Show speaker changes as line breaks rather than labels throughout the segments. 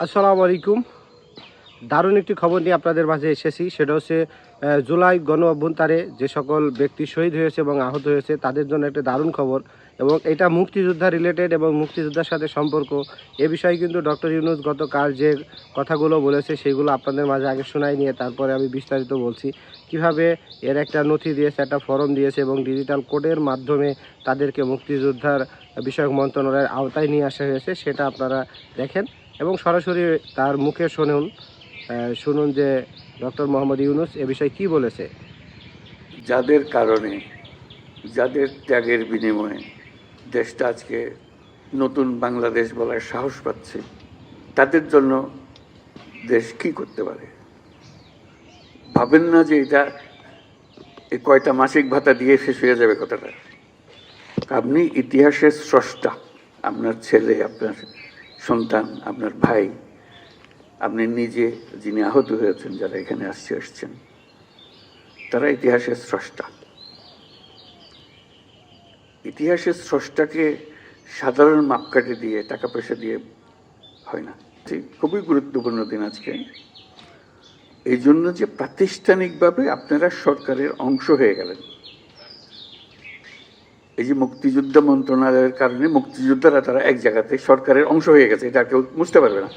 আসসালামু আলাইকুম। দারুণ একটি খবর নিয়ে আপনাদের মাঝে এসেছি। সেটা হচ্ছে জুলাই গণ অভ্যন্তরে যে সকল ব্যক্তি শহীদ হয়েছে এবং আহত হয়েছে, তাদের জন্য একটা দারুণ খবর এবং এটা মুক্তিযোদ্ধা রিলেটেড এবং মুক্তিযোদ্ধার সাথে সম্পর্ক। এ বিষয়ে কিন্তু ডক্টর ইউনুস গতকাল যে কথাগুলো বলেছে, সেগুলো আপনাদের মাঝে আগে শোনাই নিয়ে তারপরে আমি বিস্তারিত বলছি। কীভাবে এর একটা নথি দিয়েছে, একটা ফর্ম দিয়েছে এবং ডিজিটাল কোডের মাধ্যমে তাদেরকে মুক্তিযোদ্ধার বিষয়ক মন্ত্রণালয়ের আওতায় নিয়ে আসা হয়েছে, সেটা আপনারা দেখেন এবং সরাসরি তার মুখে শুনুন। শুনুন যে ডক্টর মোহাম্মদ ইউনুস এ বিষয়ে কি বলেছে?
যাদের কারণে, যাদের ত্যাগের বিনিময়ে দেশটা আজকে নতুন বাংলাদেশ বলার সাহস পাচ্ছে, তাদের জন্য দেশ কি করতে পারে? ভাবেন না যে এটা এই কয়টা মাসিক ভাতা দিয়ে শেষ হয়ে যাবে কথাটা। আপনি ইতিহাসের স্রষ্টা, আপনার ছেলে, আপনার সন্তান, আপনার ভাই আপনি নিজে যিনি আহত হয়েছেন, যারা এখানে আসছে, আসছেন, তারা ইতিহাসের স্রষ্টা। ইতিহাসের স্রষ্টাকে সাধারণ মাপকাঠি দিয়ে, টাকা পয়সা দিয়ে হয় না। খুবই গুরুত্বপূর্ণ দিন আজকে। এই জন্য যে প্রাতিষ্ঠানিকভাবে আপনারা সরকারের অংশ হয়ে গেলেন। এই যে মুক্তিযুদ্ধ মন্ত্রণালয়ের কারণে মুক্তিযোদ্ধারা তারা এক জায়গাতে সরকারের অংশ হয়ে গেছে, এটা কেউ বুঝতে পারবে না।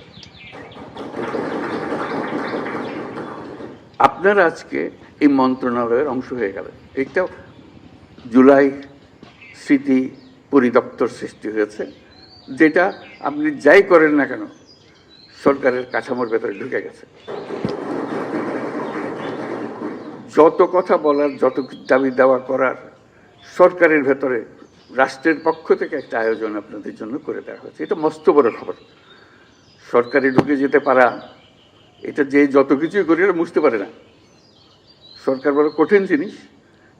আপনারা আজকে এই মন্ত্রণালয়ের অংশ হয়ে গেলেন এটা জুলাই স্মৃতি পরিদপ্তর সৃষ্টি হয়েছে, যেটা আপনি যাই করেন না কেন, সরকারের কাঠামোর ভেতরে ঢুকে গেছে। যত কথা বলার, যত দাবি দেওয়া করার, সরকারের ভেতরে, রাষ্ট্রের পক্ষ থেকে একটা আয়োজন আপনাদের জন্য করে দেওয়া হয়েছে। এটা মস্ত বড় খবর। সরকারে ঢুকে যেতে পারা এটা যে যত কিছুই করি, এটা বুঝতে পারে না। সরকার বড় কঠিন জিনিস।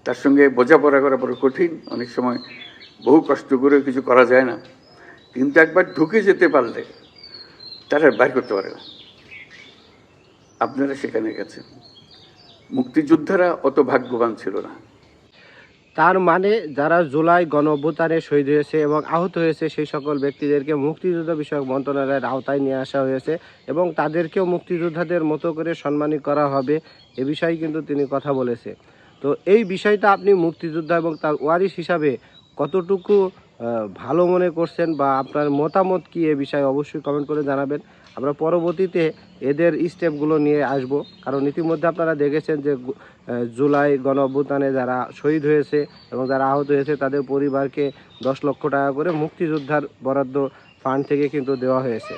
তার সঙ্গে বোঝাপড়া করা বড় কঠিন। অনেক সময় বহু কষ্ট করে কিছু করা যায় না। কিন্তু একবার ঢুকে যেতে পারলে, তারা বাইর করতে পারে না। আপনারা সেখানে গেছেন। মুক্তিযোদ্ধারা অত ভাগ্যবান ছিল না।
তার মানে যারা জুলাই গণ অভ্যুত্থানে শহীদ হয়েছে এবং আহত হয়েছে, সেই সকল ব্যক্তিদেরকে মুক্তিযুদ্ধ বিষয়ক মন্ত্রণালয়ের আওতায় নিয়ে আসা হয়েছে এবং তাদেরকেও মুক্তিযোদ্ধাদের মতো করে সম্মানিত করা হবে। এ বিষয়ে কিন্তু তিনি কথা বলেছে। তো এই বিষয়টা আপনি মুক্তিযোদ্ধা এবং তার ওয়ারিস হিসাবে কতটুকু ভালো মনে করছেন বা আপনার মতামত কি এ বিষয়ে অবশ্যই কমেন্ট করে জানাবেন। আমরা পরবর্তীতে এদের স্টেপগুলো নিয়ে আসব। কারণ ইতিমধ্যে আপনারা দেখেছেন যে জুলাই গণ যারা শহীদ হয়েছে এবং যারা আহত হয়েছে, তাদের পরিবারকে দশ লক্ষ টাকা করে মুক্তিযোদ্ধার বরাদ্দ ফান্ড থেকে কিন্তু দেওয়া হয়েছে।